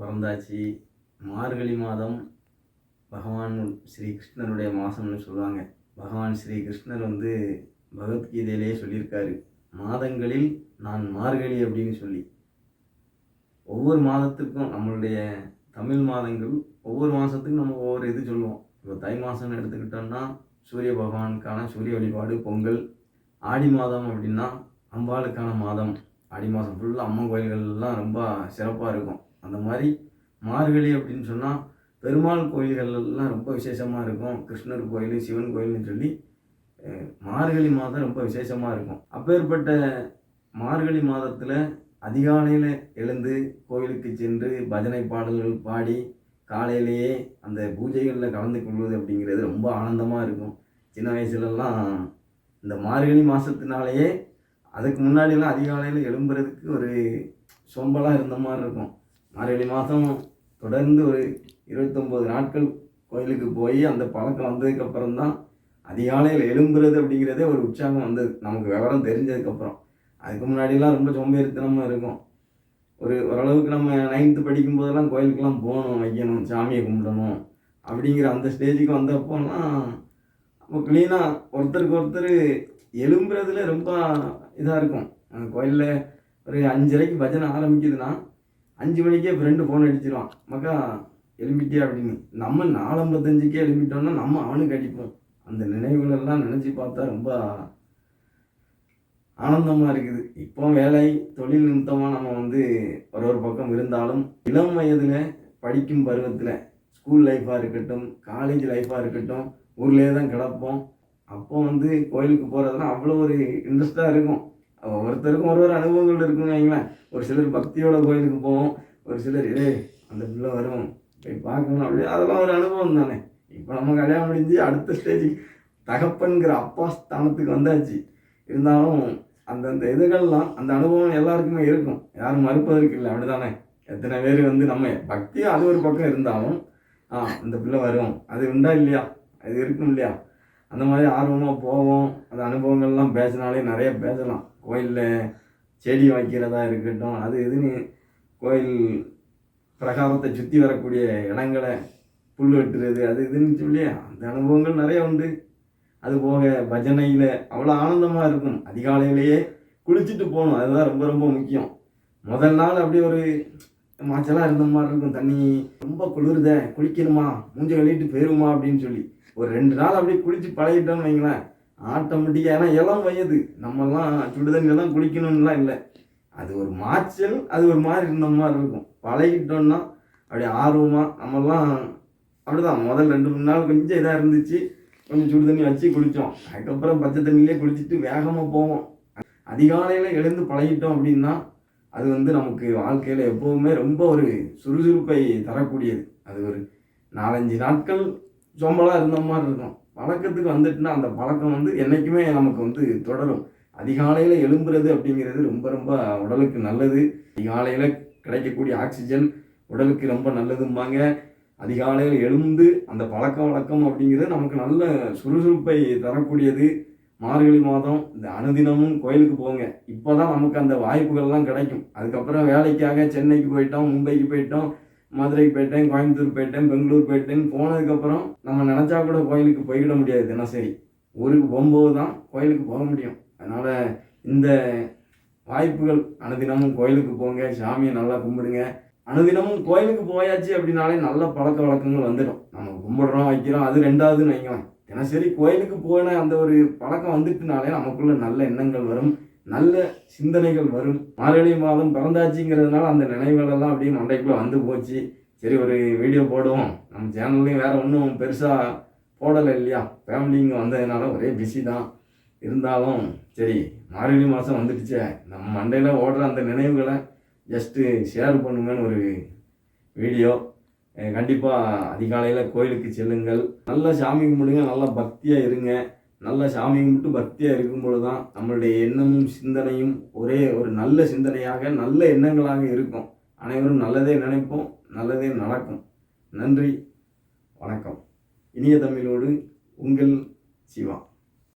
பிறந்தாச்சு. மார்கழி மாதம் பகவான் ஸ்ரீ கிருஷ்ணருடைய மாதம்னு சொல்லுவாங்க. பகவான் ஸ்ரீ கிருஷ்ணர் வந்து பகவத்கீதையிலேயே சொல்லியிருக்காரு. மாதங்களில் நான் மார்கழி அப்படின்னு சொல்லி. ஒவ்வொரு மாதத்துக்கும் நம்மளுடைய தமிழ் மாதங்கள் ஒவ்வொரு மாதத்துக்கும் நம்ம ஒவ்வொரு இது சொல்லுவோம். இப்போ தை மாதம்னு எடுத்துக்கிட்டோம்னா சூரிய பகவானுக்கான சூரிய வழிபாடு பொங்கல் ஆடி மாதம் அப்படின்னா அம்பாளுக்கான மாதம். ஆடி மாதம் ஃபுல்லாக அம்மன் கோயில்கள்லாம் ரொம்ப சிறப்பாக இருக்கும். அந்த மாதிரி மார்கழி அப்படின்னு சொன்னால் பெருமாள் கோயில்கள் எல்லாம் ரொம்ப விசேஷமாக இருக்கும். கிருஷ்ணர் கோயில் சிவன் கோயில்னு சொல்லி மார்கழி மாதம் ரொம்ப விசேஷமாக இருக்கும். அப்பேற்பட்ட மார்கழி மாதத்தில் அதிகாலையில் எழுந்து கோயிலுக்கு சென்று பஜனை பாடல்கள் பாடி காலையிலேயே அந்த பூஜைகளில் கலந்து கொள்வது அப்படிங்கிறது ரொம்ப ஆனந்தமாக இருக்கும். சின்ன வயசுலலாம் இந்த மார்கழி மாதத்தினாலேயே அதுக்கு முன்னாடிலாம் அதிகாலையில் எழும்புறதுக்கு ஒரு சோம்பலாக இருந்த மாதிரி இருக்கும். மார்கழி மாதம் தொடர்ந்து ஒரு இருபத்தொம்போது நாட்கள் கோயிலுக்கு போய் அந்த பழக்கம் வந்ததுக்கப்புறம் தான் அதிகாலையில் எழும்புறது அப்படிங்கிறதே ஒரு உற்சாகம் வந்தது. நமக்கு விவரம் தெரிஞ்சதுக்கப்புறம். அதுக்கு முன்னாடிலாம் ரொம்ப சோம்பேறித்தனமாக இருக்கும். ஒரு ஓரளவுக்கு நம்ம நைன்த்து படிக்கும் போதெல்லாம் கோயிலுக்கெல்லாம் போகணும் வைக்கணும் சாமியை கும்பிடணும் அப்படிங்கிற அந்த ஸ்டேஜுக்கு வந்தப்போலாம் அப்போ க்ளீனாக ஒருத்தருக்கு ஒருத்தர் எழும்புறதுல ரொம்ப இதாக இருக்கும். கோயிலில் ஒரு அஞ்சரைக்கு பஜனை ஆரம்பிக்குதுன்னா அஞ்சு மணிக்கே ஃப்ரெண்டு ஃபோன் அடிச்சிருவான். மக்கா எலும்பிட்டியா அப்படின்னு. நம்ம நாலம்பத்தஞ்சுக்கே எலும்பிட்டோம்னா நம்ம அவனுக்கு அடிப்போம் அந்த நினைவுகளெல்லாம் நினச்சி பார்த்தா ரொம்ப ஆனந்தமாக இருக்குது. இப்போ வேலை தொழில் நிமித்தமாக நம்ம வந்து ஒரு ஒரு பக்கம் இருந்தாலும் இளம் வயதில் படிக்கும் பருவத்தில் ஸ்கூல் லைஃப்பாக இருக்கட்டும் காலேஜ் லைஃப்பாக இருக்கட்டும் ஊர்லேயே தான் கிடப்போம். அப்போ வந்து கோயிலுக்கு போகிறதுலாம் அவ்வளோ ஒரு இன்ட்ரெஸ்ட்டாக இருக்கும். ஒவ்வொருத்தருக்கும் ஒரு ஒரு அனுபவங்கள் இருக்குன்னு வைங்களேன். ஒரு சிலர் பக்தியோட கோயிலுக்கு போவோம். ஒரு சிலர் ஏ அந்த பிள்ளை வரும் போய் பார்க்கணும். அப்படியே அதெல்லாம் ஒரு அனுபவம் தானே. இப்போ நம்ம கல்யாணம் முடிஞ்சு அடுத்த ஸ்டேஜுக்கு தகப்பன்கிற அப்பா ஸ்தானத்துக்கு வந்தாச்சு. இருந்தாலும் அந்தந்த இதுகள்லாம் அந்த அனுபவம் எல்லாருக்குமே இருக்கும். யாரும் மறுப்பதற்கு இல்லை. அப்படிதானே எத்தனை பேர் வந்து நம்ம பக்தியும் அது ஒரு பக்கம் இருந்தாலும் ஆ இந்த பிள்ளை வரும் அது உண்டா இல்லையா? அது இருக்கும் இல்லையா? அந்த மாதிரி ஆர்வமாக போவோம். அந்த அனுபவங்கள்லாம் பேசினாலே நிறைய பேசலாம். கோயிலில் செடி வைக்கிறதா இருக்கட்டும் அது இதுன்னு கோயில் பிரகாரத்தை சுற்றி வரக்கூடிய இடங்களை புல் வெட்டுறது அது இதுன்னு சொல்லி அந்த அனுபவங்கள் நிறைய உண்டு. அது போக பஜனையில் அவ்வளோ ஆனந்தமாக இருக்கும். அதிகாலையிலேயே குளிச்சுட்டு போகணும். அதுதான் ரொம்ப ரொம்ப முக்கியம். முதல் நாள் அப்படியே ஒரு மாச்சலாக இருந்த மாதிரி இருக்கும். தண்ணி ரொம்ப குளிருதே குளிக்கணுமா? மூஞ்ச கழுவிட்டு போயிருமா அப்படின்னு சொல்லி. ஒரு ரெண்டு நாள் அப்படியே குளித்து பழகிட்டோம்னு வைங்களேன். ஆட்டோமேட்டிக்காக ஏன்னா இளம் வயது. நம்மலாம் தான் குளிக்கணும்லாம் இல்லை. அது ஒரு மாய்ச்சல் அது ஒரு மாதிரி இருந்த மாதிரி இருக்கும். பழகிட்டோம்னா அப்படியே ஆர்வமாக நம்மெல்லாம் அப்படிதான். முதல் ரெண்டு மூணு நாள் கொஞ்சம் இதாக இருந்துச்சு. கொஞ்சம் சுடு தண்ணி வச்சு குளித்தோம் அதுக்கப்புறம் பச்சை தண்ணியிலே குளிச்சுட்டு வேகமாக போவோம். அதிகாலையில் எழுந்து பழகிட்டோம் அப்படின்னா அது வந்து நமக்கு வாழ்க்கையில் எப்போவுமே ரொம்ப ஒரு சுறுசுறுப்பை தரக்கூடியது. அது ஒரு நாலஞ்சு நாட்கள் சோம்பலாக இருந்த மாதிரி இருக்கும். பழக்கத்துக்கு வந்துட்டுனா அந்த பழக்கம் வந்து என்றைக்குமே நமக்கு வந்து தொடரும். அதிகாலையில் எழும்புறது அப்படிங்கிறது ரொம்ப ரொம்ப உடலுக்கு நல்லது. அதிகாலையில் கிடைக்கக்கூடிய ஆக்சிஜன் உடலுக்கு ரொம்ப நல்லதும்பாங்க. அதிகாலையில் எழுந்து அந்த பழக்க வழக்கம் அப்படிங்கிறது நமக்கு நல்ல சுறுசுறுப்பை தரக்கூடியது. மார்கழி மாதம் இந்த அனுதினமும் கோயிலுக்கு போங்க. இப்போ தான் நமக்கு அந்த வாய்ப்புகள்லாம் கிடைக்கும். அதுக்கப்புறம் வேலைக்காக சென்னைக்கு போயிட்டோம் மும்பைக்கு போயிட்டோம். மதுரைக்கு போயிட்டேன் கோயம்புத்தூர் போயிட்டேன் பெங்களூர் போயிட்டேன் போனதுக்கப்புறம் நம்ம நினச்சா கூட கோயிலுக்கு போய்விட முடியாது தினசரி. ஊருக்கு போகும்போது தான் கோயிலுக்கு போக முடியும். அதனால் இந்த வாய்ப்புகள் அனுதினமும் கோயிலுக்கு போங்க சாமியை நல்லா கும்பிடுங்க. அனுதினமும் கோயிலுக்கு போயாச்சு அப்படின்னாலே நல்ல பழக்க வழக்கங்கள் வந்துடும். நம்ம கும்பிடுறோம் வைக்கிறோம் அது ரெண்டாவதுன்னு வைக்கலாம் தினசரி கோயிலுக்கு போன அந்த ஒரு பழக்கம் வந்துட்டுனாலே நமக்குள்ள நல்ல எண்ணங்கள் வரும். நல்ல சிந்தனைகள் வரும். மார்கழி மாதம் பிறந்தாச்சுங்கிறதுனால அந்த நினைவுகளெல்லாம் அப்படியே மண்டைக்குள்ளே வந்து போச்சு. சரி ஒரு வீடியோ போடுவோம். நம்ம சேனல்லையும் வேறு ஒன்றும் பெருசாக போடலை இல்லையா? ஃபேமிலி இங்கே வந்ததுனால ஒரே பிஸி தான். இருந்தாலும் சரி மார்கழி மாதம் வந்துடுச்சே. நம்ம மண்டையில் ஓடுற அந்த நினைவுகளை ஜஸ்ட்டு ஷேர் பண்ணுங்கன்னு ஒரு வீடியோ கண்டிப்பாக அதிகாலையில் கோயிலுக்கு செல்லுங்கள். நல்லா சாமி கும்பிடுங்க நல்லா பக்தியாக இருங்க. நல்ல சாமி கும்பிட்டு பக்தியாக இருக்கும் பொழுது தான் நம்மளுடைய எண்ணமும் சிந்தனையும் ஒரே ஒரு நல்ல சிந்தனையாக நல்ல எண்ணங்களாக இருக்கும். அனைவரும் நல்லதே நினைப்போம் நல்லதே நடக்கும். நன்றி வணக்கம். இனிய தமிழோடு உங்கள் சிவா.